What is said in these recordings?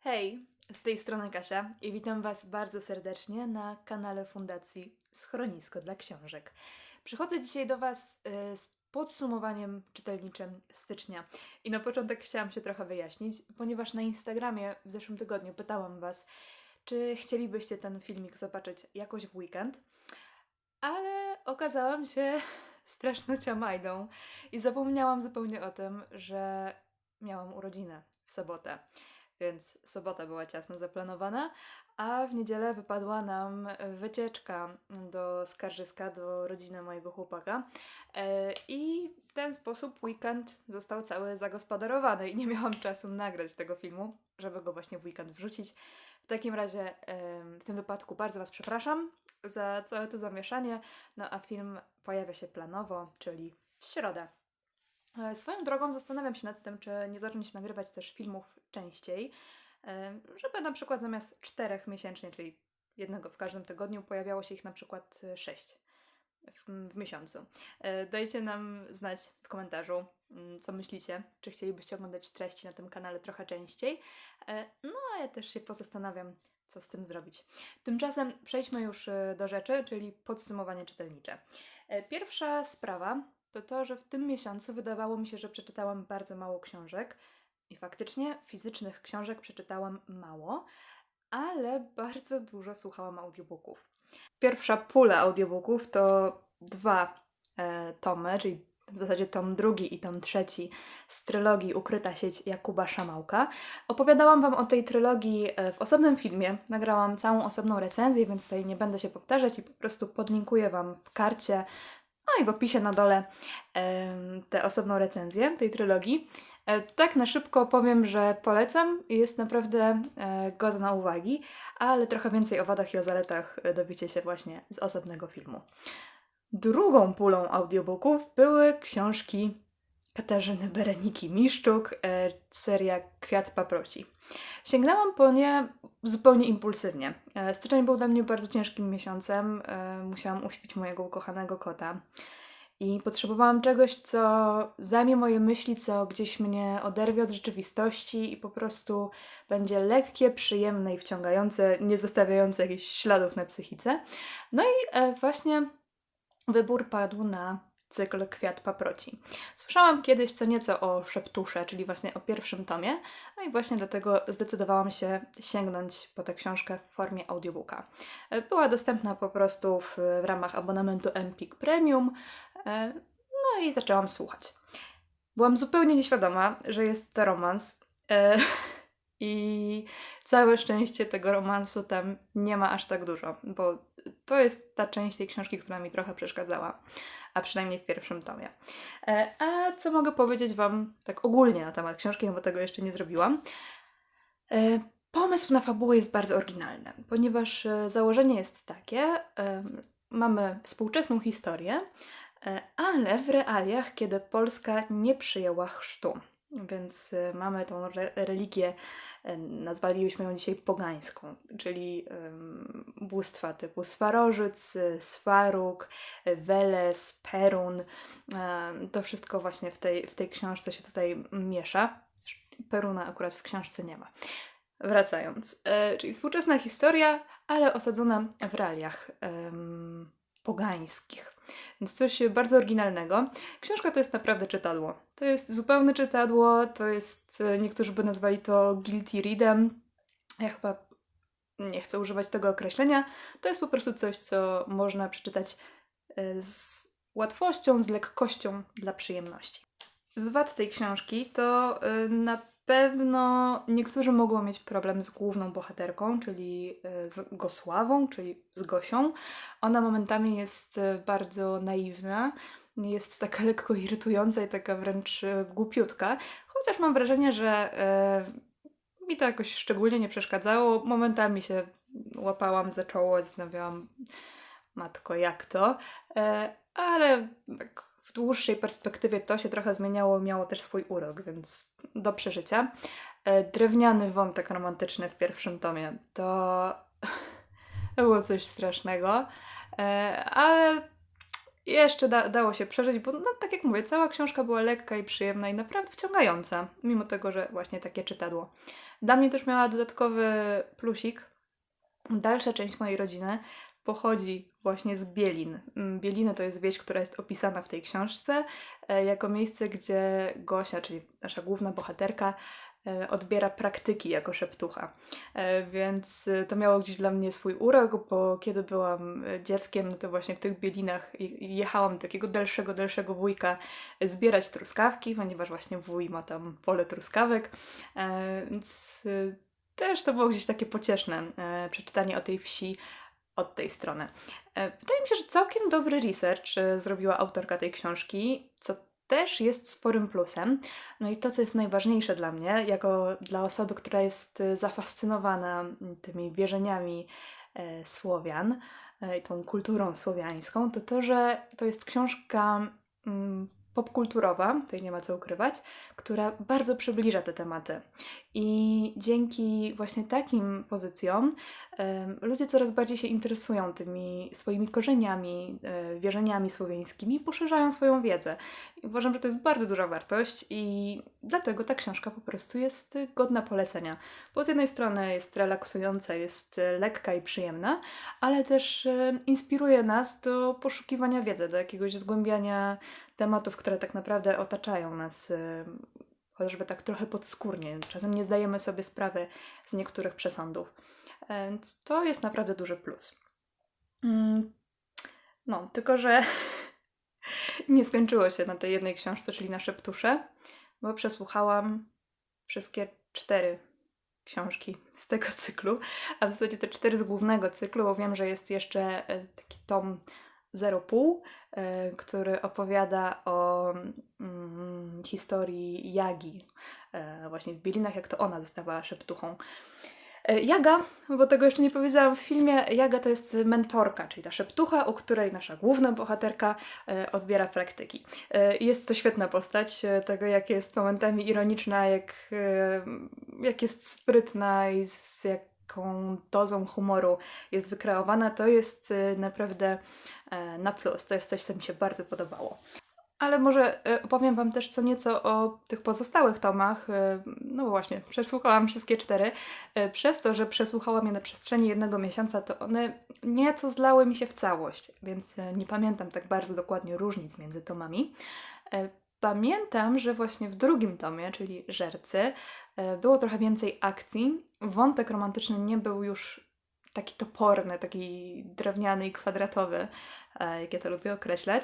Hej, z tej strony Kasia i witam Was bardzo serdecznie na kanale Fundacji Schronisko dla Książek. Przychodzę dzisiaj do Was e, z podsumowaniem czytelniczym stycznia. I na początek chciałam się trochę wyjaśnić, ponieważ na Instagramie w zeszłym tygodniu pytałam Was, czy chcielibyście ten filmik zobaczyć jakoś w weekend, ale okazałam się straszną majdą i zapomniałam zupełnie o tym, że miałam urodziny w sobotę więc sobota była ciasno zaplanowana, a w niedzielę wypadła nam wycieczka do Skarżyska, do rodziny mojego chłopaka. E, I w ten sposób weekend został cały zagospodarowany i nie miałam czasu nagrać tego filmu, żeby go właśnie w weekend wrzucić. W takim razie w tym wypadku bardzo Was przepraszam za całe to zamieszanie, no a film pojawia się planowo, czyli w środę. E, Swoją drogą zastanawiam się nad tym, czy nie zacząć nagrywać też filmów częściej, e, żeby na przykład zamiast czterech miesięcznie, czyli jednego w każdym tygodniu, pojawiało się ich na przykład e, sześć w, w miesiącu. Dajcie nam znać w komentarzu, mm, co myślicie, czy chcielibyście oglądać treści na tym kanale trochę częściej. No a ja też się pozastanawiam, co z tym zrobić. Tymczasem przejdźmy już do rzeczy, czyli podsumowanie czytelnicze. Pierwsza sprawa to to, że w tym miesiącu wydawało mi się, że przeczytałam bardzo mało książek i faktycznie fizycznych książek przeczytałam mało, ale bardzo dużo słuchałam audiobooków. Pierwsza pula audiobooków to dwa e, tomy, czyli w zasadzie tom drugi i tom trzeci z trylogii Ukryta sieć Jakuba Szamałka. Opowiadałam Wam o tej trylogii e, w osobnym filmie. Nagrałam całą osobną recenzję, więc tutaj nie będę się powtarzać i po prostu podlinkuję Wam w karcie, no i w opisie na dole tę osobną recenzję tej trylogii. E, Tak na szybko powiem, że polecam jest naprawdę e, godna uwagi, ale trochę więcej o wadach i o zaletach e, dowiecie się właśnie z osobnego filmu. Drugą pulą audiobooków były książki Katarzyny Bereniki Miszczuk, e, seria Kwiat Paproci. Sięgnęłam po nie zupełnie impulsywnie. E, Styczeń był dla mnie bardzo ciężkim miesiącem. e, Musiałam uśpić mojego ukochanego kota. I potrzebowałam czegoś, co zajmie moje myśli, co gdzieś mnie oderwie od rzeczywistości i po prostu będzie lekkie, przyjemne i wciągające, nie zostawiające jakichś śladów na psychice. No i e, właśnie wybór padł na cykl Kwiat Paproci. Słyszałam kiedyś co nieco o Szeptusze, czyli właśnie o pierwszym tomie, no i właśnie dlatego zdecydowałam się sięgnąć po tę książkę w formie audiobooka. E, Była dostępna po prostu w, w ramach abonamentu Empik Premium, e, no i zaczęłam słuchać. Byłam zupełnie nieświadoma, że jest to romans. I całe szczęście tego romansu tam nie ma aż tak dużo, bo to jest ta część tej książki, która mi trochę przeszkadzała, a przynajmniej w pierwszym tomie. E, A co mogę powiedzieć Wam tak ogólnie na temat książki, bo tego jeszcze nie zrobiłam? E, Pomysł na fabułę jest bardzo oryginalny, ponieważ e, założenie jest takie, mamy współczesną historię, ale w realiach, kiedy Polska nie przyjęła chrztu. Więc e, mamy tą re- religię, e, nazwalibyśmy ją dzisiaj pogańską, czyli bóstwa typu Swarożyc, e, Swaruk, Weles, Perun. To wszystko właśnie w tej, w tej książce się tutaj miesza. Peruna akurat w książce nie ma. Wracając, czyli współczesna historia, ale osadzona w realiach pogańskich. Więc coś bardzo oryginalnego. Książka to jest naprawdę czytadło. To jest zupełne czytadło, to jest, e, niektórzy by nazwali to guilty readem. Ja chyba nie chcę używać tego określenia. To jest po prostu coś, co można przeczytać e, z łatwością, z lekkością dla przyjemności. Z wad tej książki to y, na pewno niektórzy mogą mieć problem z główną bohaterką, czyli y, z Gosławą, czyli z Gosią. Ona momentami jest y, bardzo naiwna, jest taka lekko irytująca i taka wręcz y, głupiutka, chociaż mam wrażenie, że mi to jakoś szczególnie nie przeszkadzało. Momentami się łapałam za czoło, zastanawiałam, matko, jak to, E, ale tak dłuższej perspektywie to się trochę zmieniało, miało też swój urok, więc do przeżycia. E, Drewniany wątek romantyczny w pierwszym tomie to, było coś strasznego, E, ale jeszcze da, dało się przeżyć, bo no, tak jak mówię, cała książka była lekka i przyjemna i naprawdę wciągająca, mimo tego, że właśnie takie czytadło. Dla mnie też miała dodatkowy plusik. Dalsza część mojej rodziny pochodzi właśnie z Bielin. Mm, Bieliny to jest wieś, która jest opisana w tej książce e, jako miejsce, gdzie Gosia, czyli nasza główna bohaterka, e, odbiera praktyki jako szeptucha. E, Więc to miało gdzieś dla mnie swój urok, bo kiedy byłam dzieckiem, no to właśnie w tych bielinach jechałam takiego dalszego, dalszego wujka zbierać truskawki, ponieważ właśnie wuj ma tam pole truskawek. Więc też to było gdzieś takie pocieszne przeczytanie o tej wsi od tej strony. E, Wydaje mi się, że całkiem dobry research e, zrobiła autorka tej książki, co też jest sporym plusem. No i to, co jest najważniejsze dla mnie, jako dla osoby, która jest e, zafascynowana m, tymi wierzeniami Słowian i tą kulturą słowiańską, to to, że to jest książka mm, popkulturowa, tutaj nie ma co ukrywać, która bardzo przybliża te tematy. I dzięki właśnie takim pozycjom ludzie coraz bardziej się interesują tymi swoimi korzeniami, e, wierzeniami słowiańskimi poszerzają swoją wiedzę. I uważam, że to jest bardzo duża wartość i dlatego ta książka po prostu jest godna polecenia. Bo z jednej strony jest relaksująca, jest e, lekka i przyjemna, ale też e, inspiruje nas do poszukiwania wiedzy, do jakiegoś zgłębiania tematów, które tak naprawdę otaczają nas, chociażby tak trochę podskórnie. Czasem nie zdajemy sobie sprawy z niektórych przesądów. E, Więc to jest naprawdę duży plus. Mm, No, tylko że nie skończyło się na tej jednej książce, czyli na Szeptusze, bo przesłuchałam wszystkie cztery książki z tego cyklu, a w zasadzie te cztery z głównego cyklu, bo wiem, że jest jeszcze e, taki tom 0,5, e, który opowiada o mm, historii Jagi, e, właśnie w Bielinach, jak to ona została szeptuchą. E, Jaga, bo tego jeszcze nie powiedziałam w filmie, Jaga to jest mentorka, czyli ta szeptucha, u której nasza główna bohaterka e, odbiera praktyki. E, Jest to świetna postać, e, tego jak jest momentami ironiczna, jak, e, jak jest sprytna i z jaką dozą humoru jest wykreowana, to jest e, naprawdę e, na plus. To jest coś, co mi się bardzo podobało. Ale może e, opowiem Wam też co nieco o tych pozostałych tomach. E, No bo właśnie, przesłuchałam wszystkie cztery. Przez to, że przesłuchałam je na przestrzeni jednego miesiąca, to one nieco zlały mi się w całość, więc nie pamiętam tak bardzo dokładnie różnic między tomami. Pamiętam, że właśnie w drugim tomie, czyli Żercy, było trochę więcej akcji. Wątek romantyczny nie był już taki toporny, taki drewniany i kwadratowy, e, jak ja to lubię określać.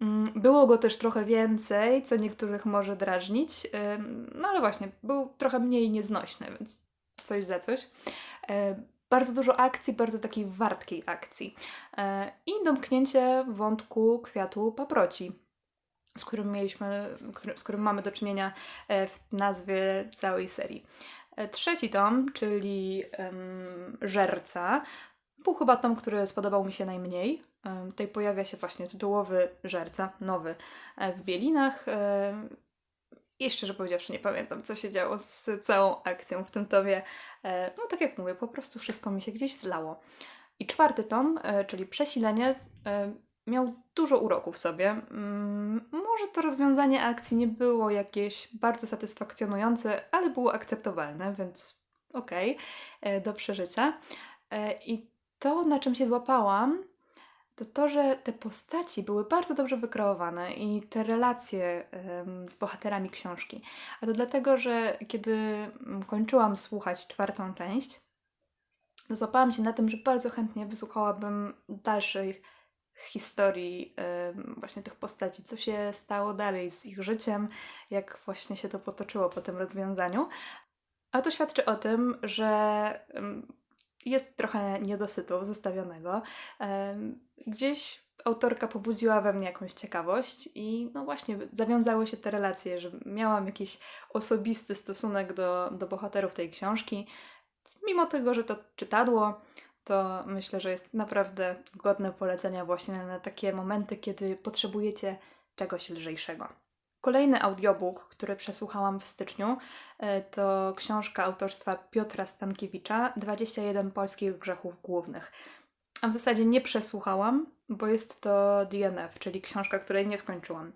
Mm, Było go też trochę więcej, co niektórych może drażnić, ym, no ale właśnie, był trochę mniej nieznośny, więc coś za coś. E, Bardzo dużo akcji, bardzo takiej wartkiej akcji. E, I domknięcie wątku kwiatu paproci, z którym mieliśmy, z którym mamy do czynienia e, w nazwie całej serii. E, Trzeci tom, czyli em, Żerca, był chyba tom, który spodobał mi się najmniej. Em, Tutaj pojawia się właśnie tytułowy Żerca, nowy, e, w Bielinach. Em, I szczerze powiedziawszy, nie pamiętam, co się działo z całą akcją w tym tomie. No, tak jak mówię, po prostu wszystko mi się gdzieś zlało. I czwarty tom, czyli Przesilenie, miał dużo uroku w sobie. Mm, Może to rozwiązanie akcji nie było jakieś bardzo satysfakcjonujące, ale było akceptowalne, więc okej, e, do przeżycia. E, I to, na czym się złapałam, to to, że te postaci były bardzo dobrze wykreowane i te relacje z bohaterami książki. A to dlatego, że kiedy mm, kończyłam słuchać czwartą część, to złapałam się na tym, że bardzo chętnie wysłuchałabym dalszych historii właśnie tych postaci, co się stało dalej z ich życiem, jak właśnie się to potoczyło po tym rozwiązaniu. A to świadczy o tym, że jest trochę niedosytu zostawionego. Gdzieś autorka pobudziła we mnie jakąś ciekawość i no właśnie zawiązały się te relacje, że miałam jakiś osobisty stosunek do, do bohaterów tej książki. Mimo tego, że to czytadło, to myślę, że jest naprawdę godne polecenia właśnie na takie momenty, kiedy potrzebujecie czegoś lżejszego. Kolejny audiobook, który przesłuchałam w styczniu, e, to książka autorstwa Piotra Stankiewicza 21 polskich grzechów głównych. A w zasadzie nie przesłuchałam, bo jest to DNF, czyli książka, której nie skończyłam.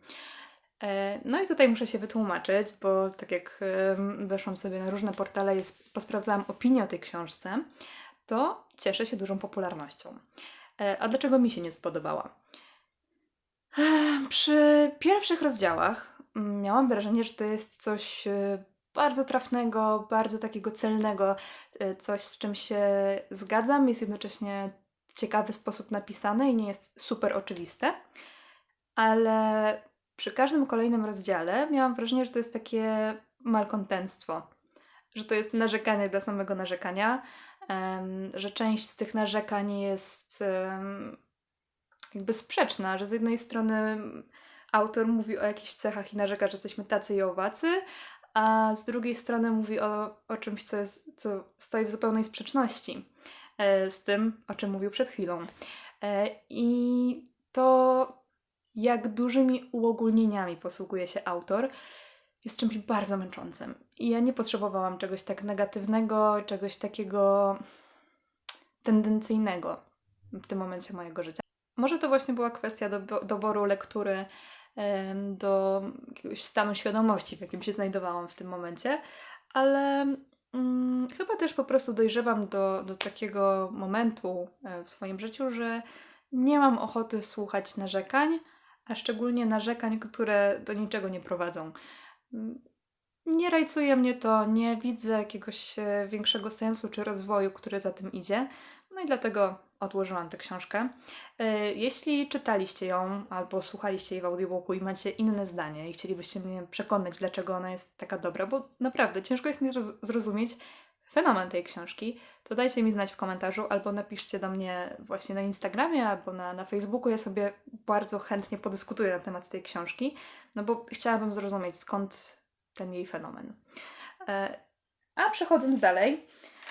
E, No i tutaj muszę się wytłumaczyć, bo tak jak weszłam sobie na różne portale sp- posprawdzałam opinię o tej książce, to cieszy się dużą popularnością. E, A dlaczego mi się nie spodobała? Ech, Przy pierwszych rozdziałach mm, miałam wrażenie, że to jest coś e, bardzo trafnego, bardzo takiego celnego, e, coś z czym się zgadzam, jest jednocześnie ciekawy sposób napisane i nie jest super oczywiste, ale przy każdym kolejnym rozdziale miałam wrażenie, że to jest takie malkontentstwo, że to jest narzekanie dla samego narzekania, że część z tych narzekań jest jakby sprzeczna, że z jednej strony autor mówi o jakichś cechach i narzeka, że jesteśmy tacy i owacy, a z drugiej strony mówi o, o czymś, co, jest, co stoi w zupełnej sprzeczności e, z tym, o czym mówił przed chwilą. E, I to, jak dużymi uogólnieniami posługuje się autor, jest czymś bardzo męczącym. I ja nie potrzebowałam czegoś tak negatywnego, czegoś takiego tendencyjnego w tym momencie mojego życia. Może to właśnie była kwestia do, doboru lektury do jakiegoś stanu świadomości, w jakim się znajdowałam w tym momencie, ale mm, chyba też po prostu dojrzewam do, do takiego momentu e, w swoim życiu, że nie mam ochoty słuchać narzekań, a szczególnie narzekań, które do niczego nie prowadzą. Nie rajcuje mnie to, nie widzę jakiegoś e, większego sensu czy rozwoju, który za tym idzie. No i dlatego odłożyłam tę książkę. E, Jeśli czytaliście ją albo słuchaliście jej w audiobooku i macie inne zdanie i chcielibyście mnie przekonać, dlaczego ona jest taka dobra, bo naprawdę ciężko jest mi zroz- zrozumieć fenomen tej książki, to dajcie mi znać w komentarzu albo napiszcie do mnie właśnie na Instagramie albo na, na Facebooku. Ja sobie bardzo chętnie podyskutuję na temat tej książki, no bo chciałabym zrozumieć skąd ten jej fenomen. E, A przechodząc dalej,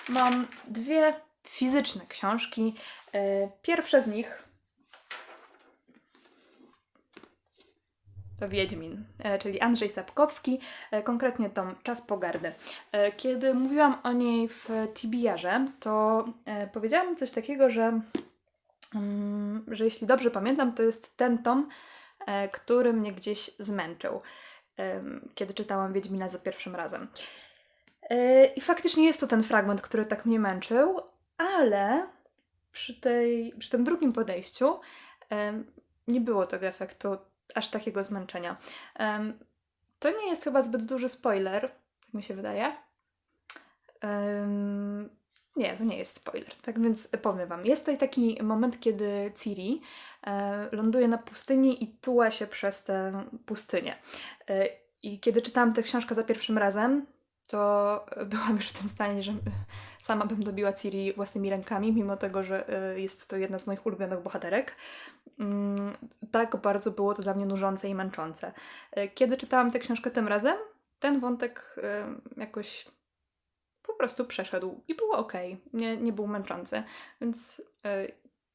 mam dwie fizyczne książki. E, Pierwsza z nich Wiedźmin, e, czyli Andrzej Sapkowski, e, konkretnie tom Czas Pogardy. E, Kiedy mówiłam o niej w TBR-ze, to powiedziałam coś takiego, że, mm, że jeśli dobrze pamiętam, to jest ten tom, który mnie gdzieś zmęczył, kiedy czytałam Wiedźmina za pierwszym razem. I faktycznie jest to ten fragment, który tak mnie męczył, ale przy, tej, przy tym drugim podejściu nie było tego efektu aż takiego zmęczenia. Em, to nie jest chyba zbyt duży spoiler, tak mi się wydaje. Em, nie, to nie jest spoiler. Tak więc powiem Wam. Jest tutaj taki moment, kiedy Ciri e, ląduje na pustyni i tuła się przez tę pustynię. E, I kiedy czytałam tę książkę za pierwszym razem, to byłam już w tym stanie, że sama bym dobiła Ciri własnymi rękami, mimo tego, że e, jest to jedna z moich ulubionych bohaterek. Mm, Tak bardzo było to dla mnie nużące i męczące. E, Kiedy czytałam tę książkę tym razem, ten wątek e, jakoś po prostu przeszedł i było ok, nie, nie był męczący, więc e,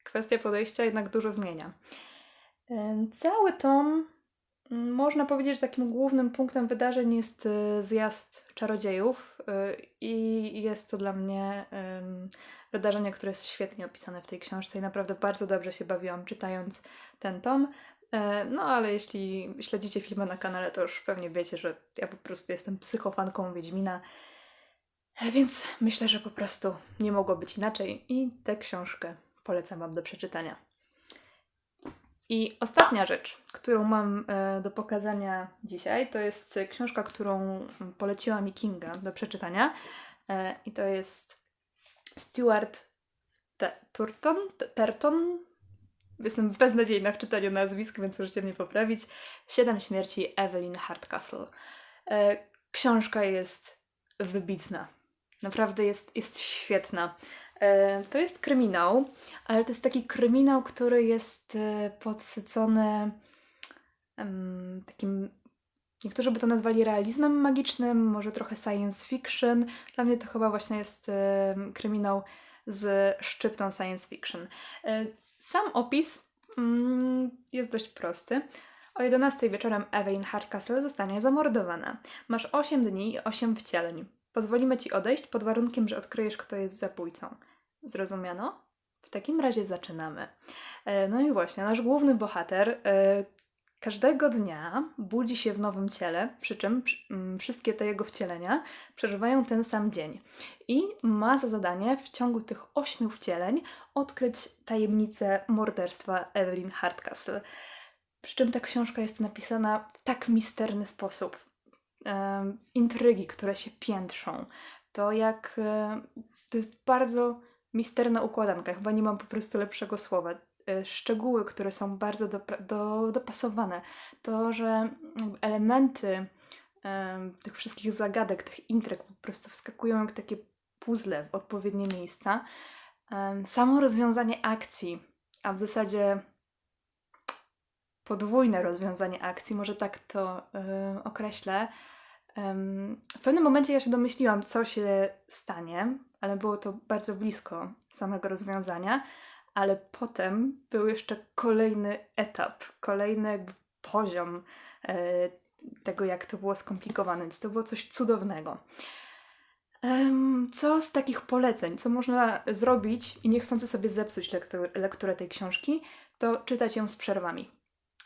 kwestia podejścia jednak dużo zmienia. Cały tom, można powiedzieć, że takim głównym punktem wydarzeń jest e, zjazd czarodziejów e, i jest to dla mnie wydarzenie, które jest świetnie opisane w tej książce i naprawdę bardzo dobrze się bawiłam czytając ten tom. E, No ale jeśli śledzicie filmy na kanale, to już pewnie wiecie, że ja po prostu jestem psychofanką Wiedźmina. E, Więc myślę, że po prostu nie mogło być inaczej i tę książkę polecam Wam do przeczytania. I ostatnia rzecz, którą mam e, do pokazania dzisiaj, to jest książka, którą poleciła mi Kinga do przeczytania. E, I to jest Stuart Turton, Te- Terton. Jestem beznadziejna w czytaniu nazwisk, więc możecie mnie poprawić. Siedem śmierci Evelyn Hardcastle. E, Książka jest wybitna. Naprawdę jest, jest świetna. E, To jest kryminał, ale to jest taki kryminał, który jest e, podsycony takim. Niektórzy by to nazwali realizmem magicznym, może trochę science fiction. Dla mnie to chyba właśnie jest em, kryminał z szczyptą science fiction. E, Sam opis mm, jest dość prosty. O 11 wieczorem Evelyn Hardcastle zostanie zamordowana. Masz 8 dni i 8 wcieleń. Pozwolimy ci odejść pod warunkiem, że odkryjesz, kto jest zabójcą. Zrozumiano? w takim razie zaczynamy. E, No i właśnie, nasz główny bohater e, każdego dnia budzi się w nowym ciele, przy czym mm, wszystkie te jego wcielenia przeżywają ten sam dzień. I ma za zadanie w ciągu tych ośmiu wcieleń odkryć tajemnicę morderstwa Evelyn Hardcastle. Przy czym ta książka jest napisana w tak misterny sposób. Em, intrygi, które się piętrzą. To jak. e, to jest bardzo misterna układanka. Chyba nie mam po prostu lepszego słowa. E, Szczegóły, które są bardzo dopra- do, dopasowane. To, że elementy em, tych wszystkich zagadek, tych intryg po prostu wskakują jak takie puzzle w odpowiednie miejsca. Em, Samo rozwiązanie akcji, a w zasadzie podwójne rozwiązanie akcji, może tak to y, określę. W pewnym momencie ja się domyśliłam, co się stanie, ale było to bardzo blisko samego rozwiązania. Ale potem był jeszcze kolejny etap, kolejny poziom e, tego, jak to było skomplikowane, więc to było coś cudownego. Em, Co z takich poleceń, co można zrobić i nie chcący sobie zepsuć lektu- lekturę tej książki, to czytać ją z przerwami.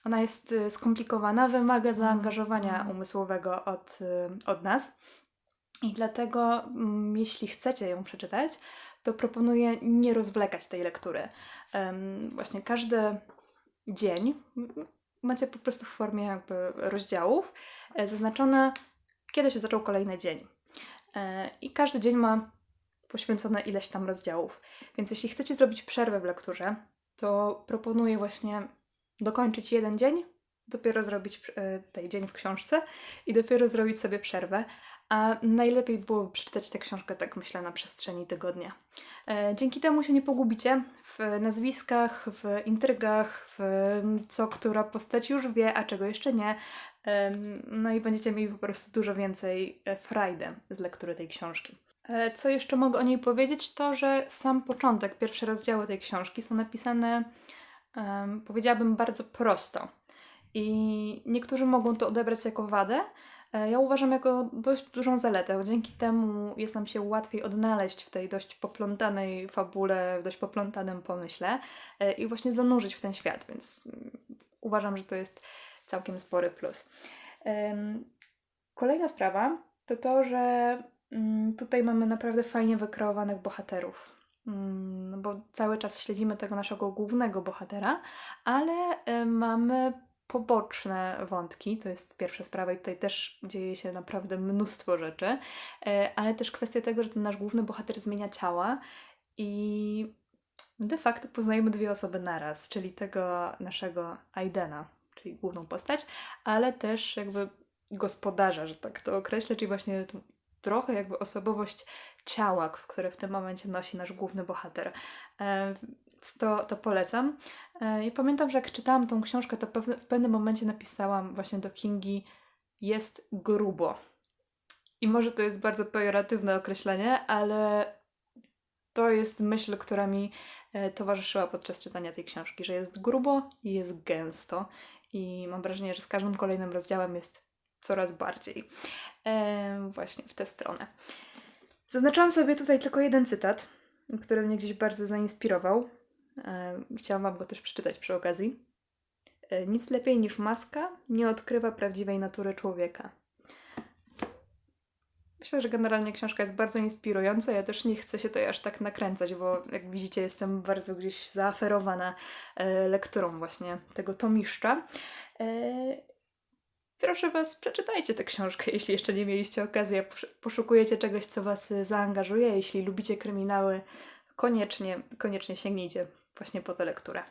Ona jest y, skomplikowana, wymaga zaangażowania umysłowego od, y, od nas. I dlatego, mm, jeśli chcecie ją przeczytać, to proponuję nie rozwlekać tej lektury. Właśnie każdy dzień macie po prostu w formie jakby rozdziałów e, zaznaczone, kiedy się zaczął kolejny dzień. E, I każdy dzień ma poświęcone ileś tam rozdziałów. Więc jeśli chcecie zrobić przerwę w lekturze, to proponuję właśnie dokończyć jeden dzień, dopiero zrobić e, tutaj dzień w książce i dopiero zrobić sobie przerwę. A najlepiej byłoby przeczytać tę książkę, tak myślę, na przestrzeni tygodnia. E, Dzięki temu się nie pogubicie w nazwiskach, w intrygach, w co która postać już wie, a czego jeszcze nie. Em, No i będziecie mieli po prostu dużo więcej e, frajdy z lektury tej książki. E, Co jeszcze mogę o niej powiedzieć, to że sam początek, pierwsze rozdziały tej książki są napisane, powiedziałabym, bardzo prosto. I niektórzy mogą to odebrać jako wadę. E, Ja uważam jako dość dużą zaletę, bo dzięki temu jest nam się łatwiej odnaleźć w tej dość poplątanej fabule, w dość poplątanym pomyśle e, i właśnie zanurzyć w ten świat, więc mm, uważam, że to jest całkiem spory plus. Kolejna sprawa to to, że mm, tutaj mamy naprawdę fajnie wykreowanych bohaterów. Mm, Bo cały czas śledzimy tego naszego głównego bohatera, ale e, mamy poboczne wątki. To jest pierwsza sprawa, i tutaj też dzieje się naprawdę mnóstwo rzeczy, e, ale też kwestia tego, że ten nasz główny bohater zmienia ciała i de facto poznajemy dwie osoby naraz, czyli tego naszego Aidena, czyli główną postać, ale też jakby gospodarza, że tak to określę, czyli właśnie trochę jakby osobowość ciała, które w tym momencie nosi nasz główny bohater. To, to polecam. E, I pamiętam, że jak czytałam tą książkę, to pewne, w pewnym momencie napisałam właśnie do Kingi jest grubo. I może to jest bardzo pejoratywne określenie, ale to jest myśl, która mi e, towarzyszyła podczas czytania tej książki, że jest grubo i jest gęsto. I mam wrażenie, że z każdym kolejnym rozdziałem jest coraz bardziej e, właśnie w tę stronę. Zaznaczyłam sobie tutaj tylko jeden cytat, który mnie gdzieś bardzo zainspirował. E, Chciałam Wam go też przeczytać przy okazji. E, Nic lepiej niż maska nie odkrywa prawdziwej natury człowieka. Myślę, że generalnie książka jest bardzo inspirująca. Ja też nie chcę się tutaj aż tak nakręcać, bo jak widzicie, jestem bardzo gdzieś zaaferowana e, lekturą właśnie tego tomiszcza. Proszę Was, przeczytajcie tę książkę, jeśli jeszcze nie mieliście okazji, poszukujecie czegoś, co Was zaangażuje. Jeśli lubicie kryminały, koniecznie, koniecznie sięgnijcie właśnie po tę lekturę.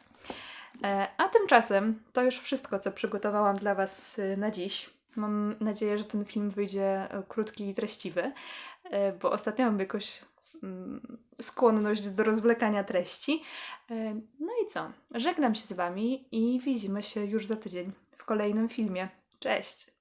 E, A tymczasem to już wszystko, co przygotowałam dla Was e, na dziś. Mam nadzieję, że ten film wyjdzie e, krótki i treściwy, e, bo ostatnio mam jakoś mm, skłonność do rozwlekania treści. E, No i co? Żegnam się z Wami i widzimy się już za tydzień w kolejnym filmie. Cześć!